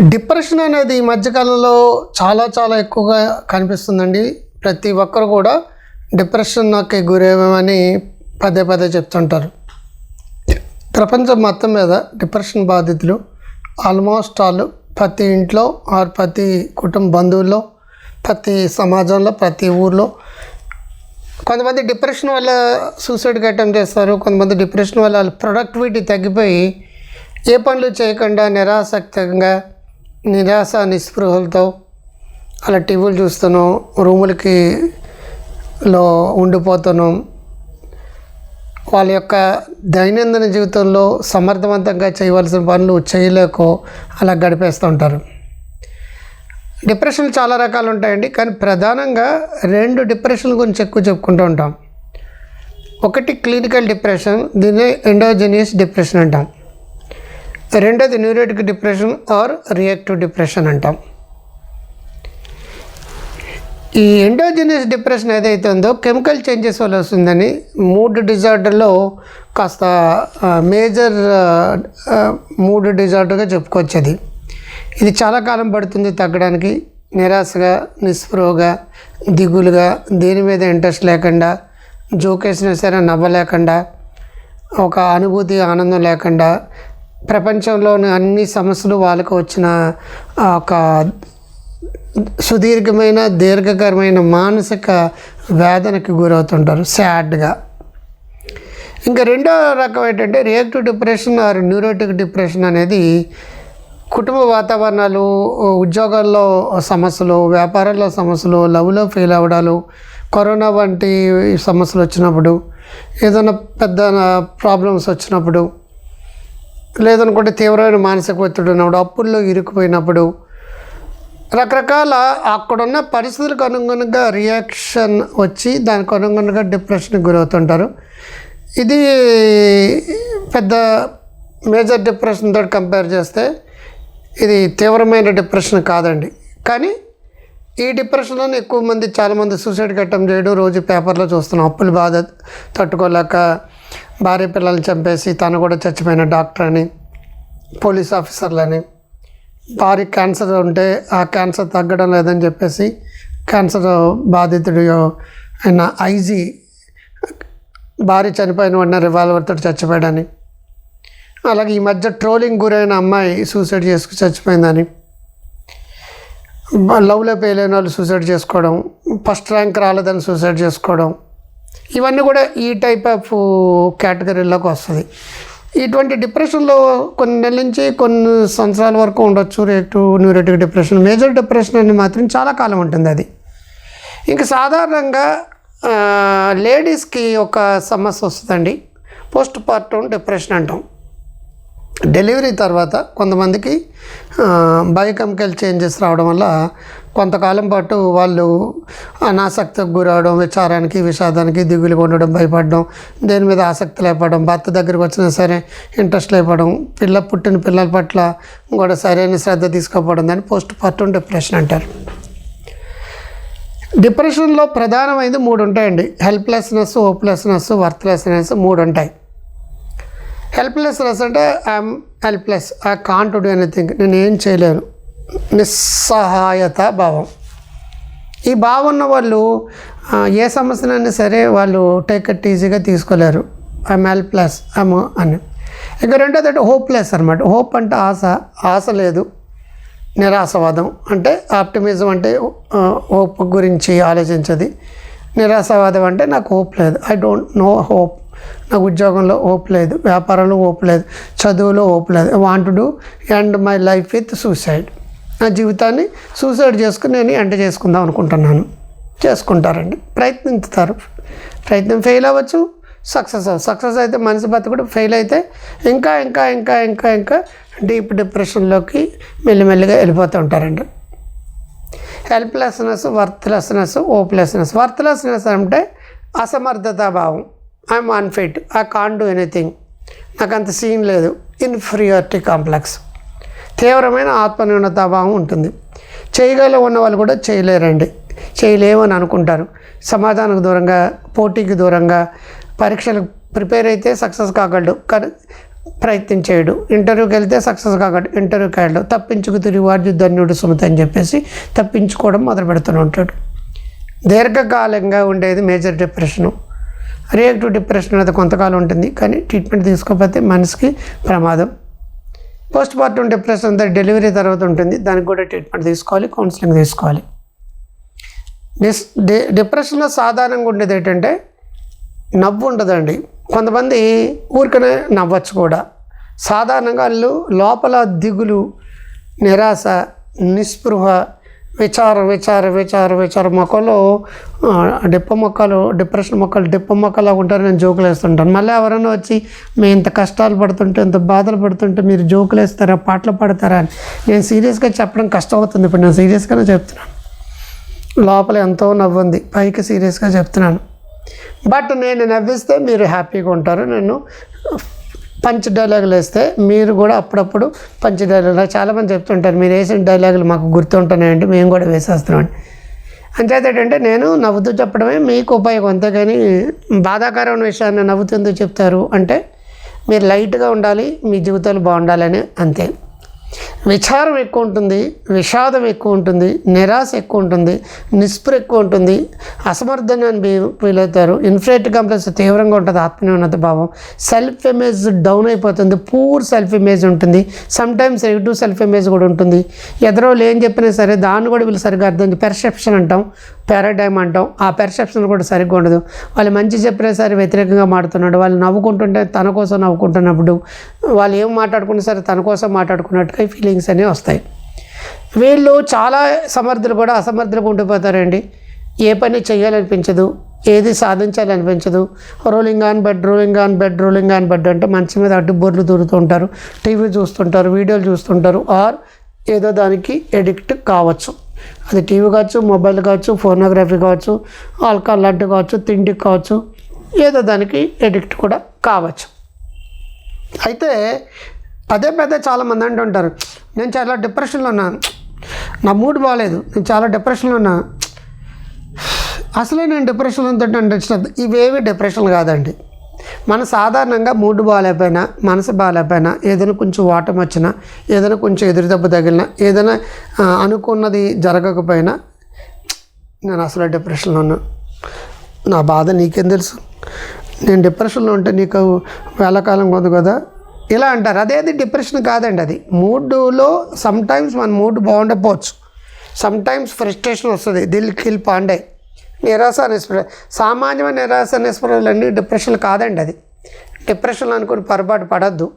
Depression అనేది ఈ మధ్యకాలంలో చాలా చాలా ఎక్కువగా కనిపిస్తుందండి. ప్రతి ఒక్కరు కూడా డిప్రెషన్కి గురేమని పదే పదే చెప్తుంటారు. ప్రపంచం మొత్తం మీద డిప్రెషన్ బాధితులు ఆల్మోస్ట్ ఆల్ ప్రతి ఇంట్లో ఆర్ ప్రతి కుటుంబ బంధువుల్లో ప్రతి సమాజంలో ప్రతి ఊర్లో కొంతమంది డిప్రెషన్ వల్ల సూసైడ్కి అటెంప్ట్ చేస్తారు. కొంతమంది డిప్రెషన్ వల్ల వాళ్ళ ప్రొడక్టివిటీ తగ్గిపోయి ఏ పనులు చేయకుండా నిరాసక్తంగా నిరాశ నిస్పృహలతో అలా టీవీలు చూస్తున్నాం రూములకి లో ఉండిపోతున్నాం వాళ్ళ యొక్క దైనందిన జీవితంలో సమర్థవంతంగా చేయవలసిన పనులు చేయలేకో అలా గడిపేస్తూ ఉంటారు. డిప్రెషన్ చాలా రకాలు ఉంటాయండి కానీ ప్రధానంగా రెండు డిప్రెషన్ గురించి ఎక్కువ చెప్పుకుంటూ ఉంటాం. ఒకటి క్లినికల్ డిప్రెషన్ దీన్ని ఎండోజెనియస్ డిప్రెషన్ అంటాం. రెండోది neurotic depression or reactive depression అంటాం. ఈ ఎండోజినియస్ డిప్రెషన్ ఏదైతే ఉందో కెమికల్ చేంజెస్ వల్ల వస్తుందని మూడ్ డిజార్డర్లో కాస్త మేజర్ మూడ్ డిజార్డర్గా చెప్పుకోవచ్చు అది ఇది చాలా కాలం పడుతుంది తగ్గడానికి. నిరాశగా నిస్పృహగా దిగులుగా దేని మీద ఇంట్రెస్ట్ లేకుండా జోకేసినా సరే నవ్వలేకుండా ఒక అనుభూతి ఆనందం లేకుండా ప్రపంచంలోని అన్ని సమస్యలు వాళ్ళకు వచ్చిన ఒక సుదీర్ఘమైన దీర్ఘకరమైన మానసిక వేదనకి గురవుతుంటారు సాడ్గా. ఇంకా రెండో రకం ఏంటంటే reactive depression or neurotic depression అనేది కుటుంబ వాతావరణాలు ఉద్యోగాల్లో సమస్యలు వ్యాపారాల్లో సమస్యలు లవ్లో ఫెయిల్ అవ్వడాలు కరోనా వంటి సమస్యలు వచ్చినప్పుడు ఏదైనా పెద్ద ప్రాబ్లమ్స్ వచ్చినప్పుడు లేదనుకుంటే తీవ్రమైన మానసిక ఒత్తిడి ఉన్నప్పుడు అప్పుల్లో ఇరుక్కుపోయినప్పుడు రకరకాల అక్కడున్న పరిస్థితులకు అనుగుణంగా రియాక్షన్ వచ్చి దానికి అనుగుణంగా డిప్రెషన్కి గురవుతుంటారు. ఇది పెద్ద మేజర్ డిప్రెషన్ తోటి కంపేర్ చేస్తే ఇది తీవ్రమైన డిప్రెషన్ కాదండి. కానీ ఈ డిప్రెషన్లోనే ఎక్కువ మంది చాలామంది సూసైడ్ కట్టం చేయడం రోజు పేపర్లో చూస్తున్నాం. అప్పులు బాధ తట్టుకోలేక భార్య పిల్లల్ని చంపేసి తను కూడా చచ్చిపోయిన డాక్టర్ అని పోలీస్ ఆఫీసర్లని. భారీ క్యాన్సర్ ఉంటే ఆ క్యాన్సర్ తగ్గడం లేదని చెప్పేసి క్యాన్సర్ బాధితుడు అయిన ఐజీ భార్య చనిపోయిన వాడిన రివాల్వర్తో చచ్చిపోయాడని. అలాగే ఈ మధ్య ట్రోలింగ్ గురైన అమ్మాయి సూసైడ్ చేసుకుని చచ్చిపోయిందని. లవ్లో పేలైన వాళ్ళు సూసైడ్ చేసుకోవడం ఫస్ట్ ర్యాంక్ రాలేదని సూసైడ్ చేసుకోవడం ఇవన్నీ కూడా ఈ టైప్ ఆఫ్ కేటగిరీలోకి వస్తుంది. ఇటువంటి డిప్రెషన్లో కొన్ని నెలల నుంచి కొన్ని సంవత్సరాల వరకు ఉండొచ్చు రేటు న్యూరేటిక్ డిప్రెషన్ మేజర్ డిప్రెషన్ అని మాత్రం చాలా కాలం ఉంటుంది అది. ఇంకా సాధారణంగా uh, లేడీస్కి ఒక సమస్య వస్తుందండి. పోస్ట్ పార్టం డిప్రెషన్ అంటాం. డెలివరీ తర్వాత కొంతమందికి బయోకెమికల్ చేంజెస్ రావడం వల్ల కొంతకాలం పాటు వాళ్ళు అనాసక్తికి గురవడం విచారానికి విషాదానికి దిగులు ఉండడం భయపడడం దేని మీద ఆసక్తి లేపడం భర్త దగ్గరికి వచ్చినా సరే ఇంట్రెస్ట్ లేపడం పిల్ల పుట్టిన పిల్లల పట్ల కూడా సరైన శ్రద్ధ తీసుకోకపోవడం దాన్ని పోస్ట్ పార్టం డిప్రెషన్ అంటారు. డిప్రెషన్లో ప్రధానమైనది మూడు ఉంటాయండి. హెల్ప్లెస్నెస్ హోప్లెస్నెస్ వర్త్లెస్నెస్ మూడు ఉంటాయి. హెల్ప్లెస్నెస్ అంటే I'm helpless I can't do anything నేను ఏం చేయలేను. నిస్సహాయత భావం. ఈ భావం ఉన్న వాళ్ళు ఏ సమస్యనైనా సరే వాళ్ళు టేక్ ఇట్ ఈజీగా తీసుకోలేరు. ఐఎమ్ హెల్ప్లెస్ ఐమ్ అని. ఇక రెండోది అంటే హోప్లెస్ అనమాట హోప్ అంటే ఆశ. ఆశ లేదు. నిరాశవాదం. అంటే ఆప్టిమిజం అంటే హోప్ గురించి ఆలోచించది. నిరాశవాదం అంటే నాకు హోప్ లేదు. ఐ డోంట్ నో హోప్ నాకు ఉద్యోగంలో ఓపు లేదు వ్యాపారంలో ఓపు లేదు చదువులో ఓపు లేదు. Want do end my life with suicide నా జీవితాన్ని సూసైడ్ చేసుకుని నేను ఎండ్ చేసుకుందాం అనుకుంటున్నాను. చేసుకుంటారండి. ప్రయత్నిస్తారు. ప్రయత్నం ఫెయిల్ అవ్వచ్చు సక్సెస్ సక్సెస్ అయితే మనిషి బతుకుడు ఫెయిల్ అయితే ఇంకా ఇంకా ఇంకా ఇంకా ఇంకా డీప్ డిప్రెషన్లోకి మెల్లిమెల్లిగా వెళ్ళిపోతూ ఉంటారండి. హెల్ప్లెస్నెస్ వర్త్లెస్నెస్ ఓప్లెస్నెస్ వర్త్లెస్నెస్ అంటే అసమర్థతా భావం. I'm unfit I can do anything నాకు అంత సీన్ లేదు. ఇన్ఫీరియారిటీ కాంప్లెక్స్ తీవ్రమైన ఆత్మన్యూనతాభావం ఉంటుంది. చేయగల ఉన్న వాళ్ళు కూడా చేయలేరండి. చేయలేము అని అనుకుంటారు. సమాధానానికి దూరంగా పోటీకి దూరంగా పరీక్షలకు ప్రిపేర్ అయితే సక్సెస్ కాగలడు. కానీ ప్రయత్నం చేయడు. ఇంటర్వ్యూకి వెళ్తే సక్సెస్ కాగలడు. ఇంటర్వ్యూకి వెళ్ళడు. తప్పించుకు తిరిగి ధన్యుడు సుమతి అని చెప్పేసి తప్పించుకోవడం మొదలు పెడుతూనే ఉంటాడు. దీర్ఘకాలంగా ఉండేది మేజర్ డిప్రెషను రియాక్టివ్ డిప్రెషన్ అనేది కొంతకాలం ఉంటుంది. కానీ ట్రీట్మెంట్ తీసుకోకపోతే మనసుకి ప్రమాదం. పోస్ట్ పార్టం డిప్రెషన్ అంతా డెలివరీ తర్వాత ఉంటుంది. దానికి కూడా ట్రీట్మెంట్ తీసుకోవాలి కౌన్సిలింగ్ తీసుకోవాలి. డిస్ డి డిప్రెషన్లో సాధారణంగా ఉండేది ఏంటంటే నవ్వు ఉండదండి. కొంతమంది ఊరికనే నవ్వచ్చు కూడా. సాధారణంగా వాళ్ళు లోపల దిగులు నిరాశ నిస్పృహ విచార విచార విచార విచార మొక్కలు డిప్ప మొక్కలు డిప్రెషన్ మొక్కలు డిప్ప మొక్కలా ఉంటారు నేను జోకులు వేస్తుంటాను. మళ్ళీ ఎవరైనా వచ్చి మేము ఇంత కష్టాలు పడుతుంటే ఇంత బాధలు పడుతుంటే మీరు జోకులు వేస్తారా పాటలు పాడతారా? అని. నేను సీరియస్గా చెప్పడం కష్టం అవుతుంది ఇప్పుడు నేను సీరియస్గానే చెప్తున్నాను. లోపల ఎంతో నవ్వుంది పైకి సీరియస్గా చెప్తున్నాను. బట్ నేను నవ్విస్తే మీరు హ్యాపీగా ఉంటారు నేను పంచ్ డైలాగులు వేస్తే మీరు కూడా అప్పుడప్పుడు పంచ్ డైలాగులు. చాలామంది చెప్తుంటారు మీరు వేసిన డైలాగులు మాకు గుర్తుంటున్నాయంటే మేము కూడా వేసేస్తున్నాం అంచేత ఏంటంటే నేను నవ్వుతూ చెప్పడమే మీకు ఉపయోగం. అంతేగాని బాధాకరమైన విషయాన్ని నవ్వుతుందో చెప్తారు అంటే మీరు లైట్గా ఉండాలి మీ జీవితాలు బాగుండాలని అంతే. విచారం ఎక్కువ ఉంటుంది విషాదం ఎక్కువ ఉంటుంది నిరాశ ఎక్కువ ఉంటుంది నిస్పృ ఎక్కువ ఉంటుంది అసమర్థనాన్ని ఫీల్ అవుతారు. ఇన్ఫ్లేట్ కాంప్లెక్స్ తీవ్రంగా ఉంటుంది ఆత్మన్యూనత భావం. సెల్ఫ్ ఇమేజ్ డౌన్ అయిపోతుంది పూర్ సెల్ఫ్ ఇమేజ్ ఉంటుంది. Sometimes negative self image కూడా ఉంటుంది. ఎదరోళ్ళు ఏం చెప్పినా సరే దాన్ని కూడా వీళ్ళు సరిగ్గా అర్థం పెర్సెప్షన్ అంటాం పారాడైమ్ అంటాం. ఆ పెర్సెప్షన్ కూడా సరిగ్గా ఉండదు. వాళ్ళు మంచి చెప్పినా సరే వ్యతిరేకంగా మాడుతున్నాడు వాళ్ళు నవ్వుకుంటుంటే తన కోసం నవ్వుకుంటున్నప్పుడు వాళ్ళు ఏం మాట్లాడుకున్నా సరే తన కోసం మాట్లాడుకున్నట్టుగా ఫీలింగ్స్ అనేవి వస్తాయి. వీళ్ళు చాలా సమర్థులు కూడా అసమర్థులుగా ఉండిపోతారండి. ఏ పని చేయాలనిపించదు ఏది సాధించాలనిపించదు. Rolling on bed rolling on bed rolling on bed అంటే మంచి మీద అడ్డుబోర్లు దూరుతూ ఉంటారు టీవీ చూస్తుంటారు వీడియోలు చూస్తుంటారు ఆర్ ఏదో దానికి ఎడిక్ట్ కావచ్చు. అది టీవీ కావచ్చు మొబైల్ కావచ్చు ఫోనోగ్రఫీ కావచ్చు ఆల్కహాల్ లడ్డు కావచ్చు తిండి కావచ్చు ఏదో దానికి ఎడిక్ట్ కూడా కావచ్చు. అయితే అదే పెద్ద చాలామంది అంటుంటారు నేను చాలా డిప్రెషన్లో ఉన్నాను నా మూడ్ బాగాలేదు నేను చాలా డిప్రెషన్లో ఉన్నా అసలే నేను డిప్రెషన్లో ఉంటుంటే ఇవేవి డిప్రెషన్ కాదండి. మన సాధారణంగా మూడ్ బాగాలేకపోయినా మనసు బాగాలేకపోయినా ఏదైనా కొంచెం వాటం వచ్చినా ఏదైనా కొంచెం ఎదురు దెబ్బ తగిలినా ఏదైనా అనుకున్నది జరగకపోయినా నేను అసలు డిప్రెషన్లో ఉన్నాను నా బాధ నీకేం తెలుసు? నేను డిప్రెషన్లో ఉంటే నీకు వేళకాలం కాదు కదా ఇలా అంటారు. అదేది డిప్రెషన్ కాదండి అది. మూడ్లో సమ్టైమ్స్ మన మూడ్ బాగుండకపోవచ్చు. సమ్టైమ్స్ ఫ్రస్ట్రేషన్ వస్తుంది. దిల్ కిల్ పాండే. నిరాశ నిస్పృహ సామాన్యమైన నిరాశ నిస్పృహలన్నీ డిప్రెషన్ కాదండి అది. డిప్రెషన్ అనుకుని పొరపాటు పడద్దు.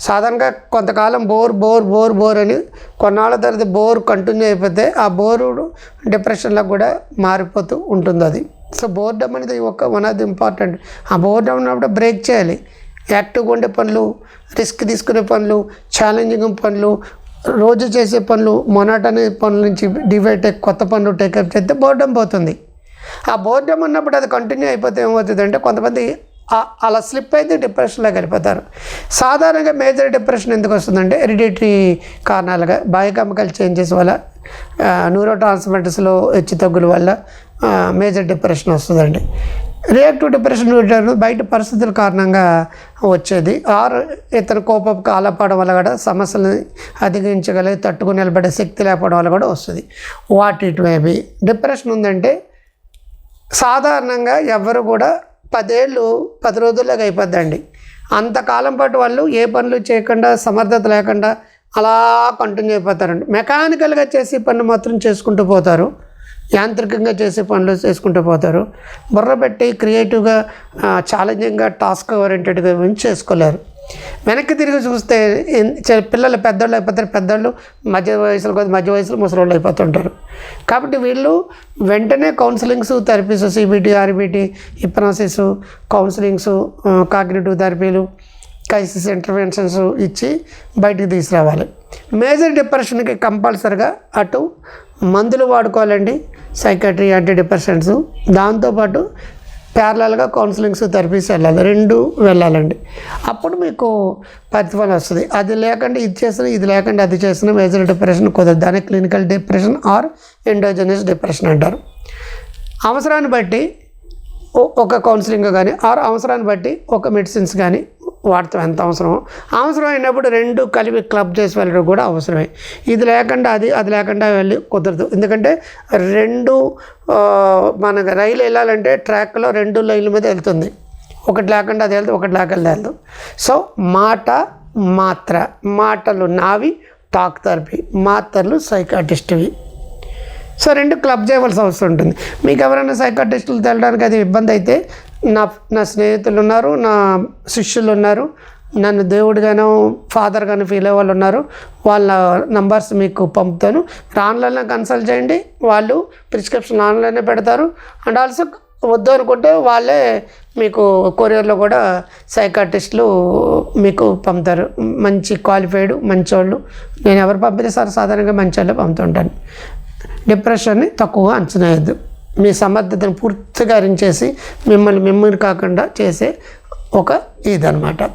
సాధారణంగా కొంతకాలం బోర్ బోర్ బోర్ బోర్ అని కొన్నాళ్ళ తర్వాత బోర్ కంటిన్యూ అయిపోతే ఆ బోరు డిప్రెషన్లో కూడా మారిపోతూ ఉంటుంది అది సో బోర్డమ్ అనేది ఒక వన్ ఆఫ్ ది ఇంపార్టెంట్ ఆ బోర్డమ్ ఉన్నప్పుడు బ్రేక్ చేయాలి. యాక్టివ్గా ఉండే పనులు రిస్క్ తీసుకునే పనులు ఛాలెంజింగ్ పనులు రోజు చేసే పనులు మొనాటనే పనుల నుంచి డివైడ్ కొత్త పనులు టేకప్ చేస్తే బోర్డం పోతుంది. ఆ బోర్డం ఉన్నప్పుడు అది కంటిన్యూ అయిపోతే ఏమవుతుంది అంటే కొంతమంది అలా స్లిప్ అయితే డిప్రెషన్లో గడిపోతారు సాధారణంగా మేజర్ డిప్రెషన్ ఎందుకు వస్తుందంటే ఎరిడిటరీ కారణాలుగా బయోకెమికల్ చేంజెస్ వల్ల న్యూరో ట్రాన్స్మెంటర్స్లో హెచ్చు తగ్గుల వల్ల మేజర్ డిప్రెషన్ వస్తుందండి. రియాక్టివ్ డిప్రెషన్ బయట పరిస్థితుల కారణంగా వచ్చేది. ఆర్ ఇతర కోపం కాలపడడం వల్ల కూడా సమస్యలను అధిగమించగలిగి తట్టుకుని నిలబడే శక్తి లేకపోవడం వల్ల కూడా వస్తుంది. What it may be depression ఉందంటే సాధారణంగా ఎవరు కూడా పదేళ్ళు పది రోజుల్లోకి అయిపోద్దండి. అంతకాలం పాటు వాళ్ళు ఏ పనులు చేయకుండా సమర్థత లేకుండా అలా కంటిన్యూ అయిపోతారండి. మెకానికల్గా చేసి పనులు మాత్రం చేసుకుంటూ పోతారు. యాంత్రికంగా చేసే పనులు చేసుకుంటూ పోతారు. బుర్ర పెట్టి క్రియేటివ్గా ఛాలెంజింగ్గా టాస్క్ ఓరియంటెడ్గా ఏమి చేసుకోలేరు. వెనక్కి తిరిగి చూస్తే పిల్లలు పెద్దోళ్ళు అయిపోతారు. పెద్దోళ్ళు మధ్య వయసులో కొద్ది మధ్య వయసులో ముసలోళ్ళు అయిపోతుంటారు. కాబట్టి వీళ్ళు వెంటనే counsellings therapies CBT RBT hypnosis counsellings cognitive థెరపీలు crisis interventions ఇచ్చి బయటికి తీసుకురావాలి. మేజర్ డిప్రెషన్కి కంపల్సరిగా అటు మందులు వాడుకోవాలండి. సైకట్రీ యాంటీ డిప్రెషన్స్ దాంతోపాటు ప్యారలల్గా కౌన్సిలింగ్స్ థెరపీస్ వెళ్ళాలి. రెండు వెళ్ళాలండి. అప్పుడు మీకు ప్రతిఫలం వస్తుంది. అది లేకుండా ఇది చేసిన ఇది లేకుండా అది చేసిన మేజర్ డిప్రెషన్ కుదరదు. దాన్ని clinical depression or endogenous depression అంటారు. అవసరాన్ని బట్టి ఒక కౌన్సిలింగ్ కానీ ఆర్ అవసరాన్ని బట్టి ఒక మెడిసిన్స్ కానీ వాడతాం. ఎంత అవసరమో. అవసరం అయినప్పుడు రెండు కలిపి క్లబ్ చేసి వెళ్ళడం కూడా అవసరమే. ఇది లేకుండా అది అది లేకుండా వెళ్ళి కుదరదు. ఎందుకంటే రెండు మనకు రైలు వెళ్ళాలంటే ట్రాక్లో రెండు లైన్ల మీద వెళ్తుంది. ఒకటి లేకుండా అది వెళ్తే ఒకటి లేకుండా వెళ్దు సో మాట మాత్ర మాటలు నావి టాక్ థెరపీ మాత్రలు సైకాటిస్ట్వి. సో రెండు క్లబ్ చేయవలసి అవసరం ఉంటుంది. మీకు ఎవరైనా సైకాటిస్టులు తెలడానికి అది ఇబ్బంది అయితే నా నా స్నేహితులు ఉన్నారు నా శిష్యులు ఉన్నారు నన్ను దేవుడిగాను ఫాదర్గాను ఫీల్ అయ్యే వాళ్ళు ఉన్నారు వాళ్ళ నంబర్స్ మీకు పంపుతాను. ఆన్లైన్లో కన్సల్ట్ చేయండి. వాళ్ళు ప్రిస్క్రిప్షన్ ఆన్లైన్లో పెడతారు. అండ్ ఆల్సో వద్దు అనుకుంటే వాళ్ళే మీకు కొరియర్లో కూడా సైకాటిస్టులు మీకు పంపుతారు. మంచి క్వాలిఫైడ్ మంచోళ్ళు. నేను ఎవరు పంపితే సార్ సాధారణంగా మంచి వాళ్ళే పంపుతుంటాను. డిప్రెషన్ని తక్కువ అంచనా వేయద్దు. మీ సమర్థతను పూర్తిగా అరించేసి మిమ్మల్ని మిమ్మల్ని కాకుండా చేసే ఒక ఇదనమాట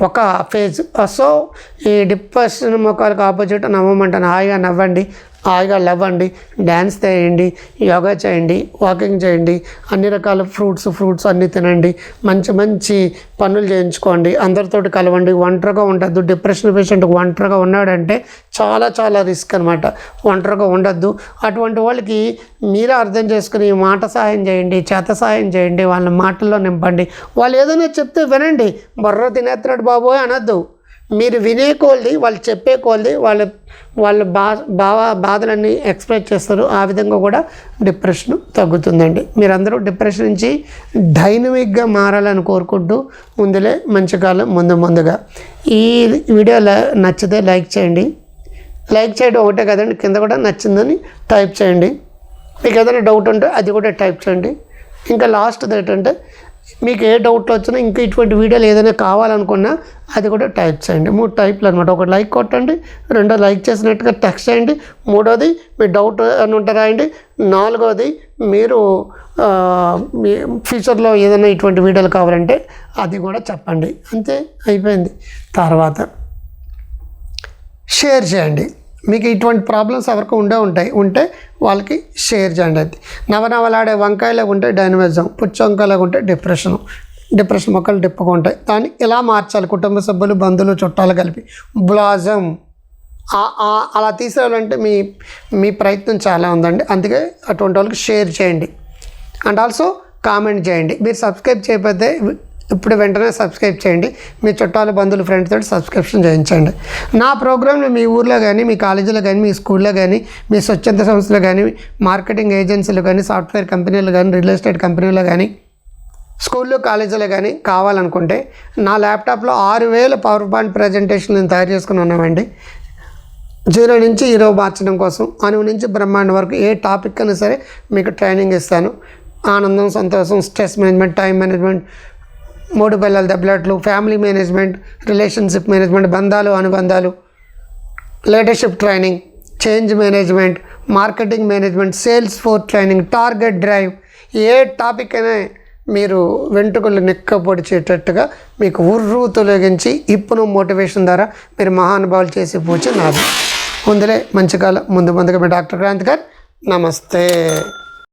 ఒక ఫేజ్. సో ఈ డిప్రెషన్ మొక్కలకు ఆపోజిట్ నవ్వమంటాను. హాయిగా నవ్వండి. హాయిగా లవ్వండి డ్యాన్స్ చేయండి యోగా చేయండి వాకింగ్ చేయండి అన్ని రకాల ఫ్రూట్స్ ఫ్రూట్స్ అన్నీ తినండి మంచి మంచి పనులు చేయించుకోండి అందరితోటి కలవండి ఒంటరిగా ఉండద్దు డిప్రెషన్ పేషెంట్ ఒంటరిగా ఉన్నాడంటే చాలా చాలా రిస్క్ అనమాట ఒంటరిగా ఉండద్దు. అటువంటి వాళ్ళకి మీరే అర్థం చేసుకుని మాట సహాయం చేయండి చేత సహాయం చేయండి వాళ్ళ మాటల్లో నింపండి. వాళ్ళు ఏదైనా చెప్తే వినండి. బర్ర తినేస్తున్నాడు బాబోయ్ అనొద్దు. మీరు వినే కొలది వాళ్ళు చెప్పే కొలది వాళ్ళ వాళ్ళ బా భావ బాధలన్నీ ఎక్స్ప్రెస్ చేస్తారు. ఆ విధంగా కూడా డిప్రెషన్ తగ్గుతుందండి. మీరందరూ డిప్రెషన్ నుంచి డైనమిక్గా మారాలని కోరుకుంటూ ముందులే మంచి కాలం ముందు ముందుగా. ఈ వీడియో నచ్చితే లైక్ చేయండి. లైక్ చేయడం ఒకటే కదండి కింద కూడా నచ్చిందని టైప్ చేయండి. మీకు ఏదైనా డౌట్ ఉంటే అది కూడా టైప్ చేయండి. ఇంకా లాస్ట్ ఏంటంటే మీకు ఏ డౌట్లు వచ్చినా ఇంకా ఇటువంటి వీడియోలు ఏదైనా కావాలనుకున్నా అది కూడా టైప్ చేయండి. మూడు టైప్లు అనమాట ఒకటి లైక్ కొట్టండి రెండో లైక్ చేసినట్టుగా టెక్స్ట్ చేయండి మూడోది మీ డౌట్ అని ఉంటే రాయండి నాలుగోది మీరు మీ ఫ్యూచర్లో ఏదైనా ఇటువంటి వీడియోలు కావాలంటే అది కూడా చెప్పండి. అంతే అయిపోయింది. తర్వాత షేర్ చేయండి. మీకు ఇటువంటి ప్రాబ్లమ్స్ ఎవరికి ఉండే ఉంటాయి. ఉంటే వాళ్ళకి షేర్ చేయండి అది. నవనవలాడే వంకాయలాగా ఉంటే డైనమిజం పుచ్చ వంకాయలాగా ఉంటే డిప్రెషన్ డిప్రెషన్ మొక్కలు డిప్పుకుంటాయి ఉంటాయి. దాన్ని ఎలా మార్చాలి. కుటుంబ సభ్యులు బంధువులు చుట్టాలు కలిపి. బ్లాజం అలా తీసుకురావాలంటే మీ మీ ప్రయత్నం చాలా ఉందండి. అందుకే అటువంటి వాళ్ళకి షేర్ చేయండి. అండ్ ఆల్సో కామెంట్ చేయండి. మీరు సబ్స్క్రైబ్ చేయకపోతే ఇప్పుడు వెంటనే సబ్స్క్రైబ్ చేయండి. మీ చుట్టాలు బంధువులు ఫ్రెండ్స్తో తోటి సబ్స్క్రిప్షన్ చేయించండి. నా ప్రోగ్రాంలు మీ ఊర్లో కానీ మీ కాలేజీలో కానీ మీ స్కూల్లో కానీ మీ స్వచ్ఛంద సంస్థలు కానీ మార్కెటింగ్ ఏజెన్సీలు కానీ సాఫ్ట్వేర్ కంపెనీలు కానీ రియల్ ఎస్టేట్ కంపెనీలు కానీ స్కూల్లో కాలేజీలో కానీ కావాలనుకుంటే నా ల్యాప్టాప్లో ఆరు వేల పవర్ పాయింట్ ప్రజెంటేషన్ నేను తయారు చేసుకుని ఉన్నామండి. జీరో నుంచి హీరో మార్చడం కోసం అణువు నుంచి బ్రహ్మాండం వరకు ఏ టాపిక్ అయినా సరే మీకు ట్రైనింగ్ ఇస్తాను. ఆనందం సంతోషం స్ట్రెస్ మేనేజ్మెంట్ టైం మేనేజ్మెంట్ మూడు పిల్లల దెబ్బలాట్లు ఫ్యామిలీ మేనేజ్మెంట్ రిలేషన్షిప్ మేనేజ్మెంట్ బంధాలు అనుబంధాలు leadership training change management marketing management sales for training target drive A topic అయినా మీరు వెంట్రుకలు నిక్కపొడిచేటట్టుగా మీకు ఉర్రు తొలగించి ఇప్పును మోటివేషన్ ద్వారా మీరు మహానుభావులు చేసి పూచి నాది. ముందులే మంచి కాలం ముందు ముందుగా మీ డాక్టర్ క్రాంతి గారు నమస్తే.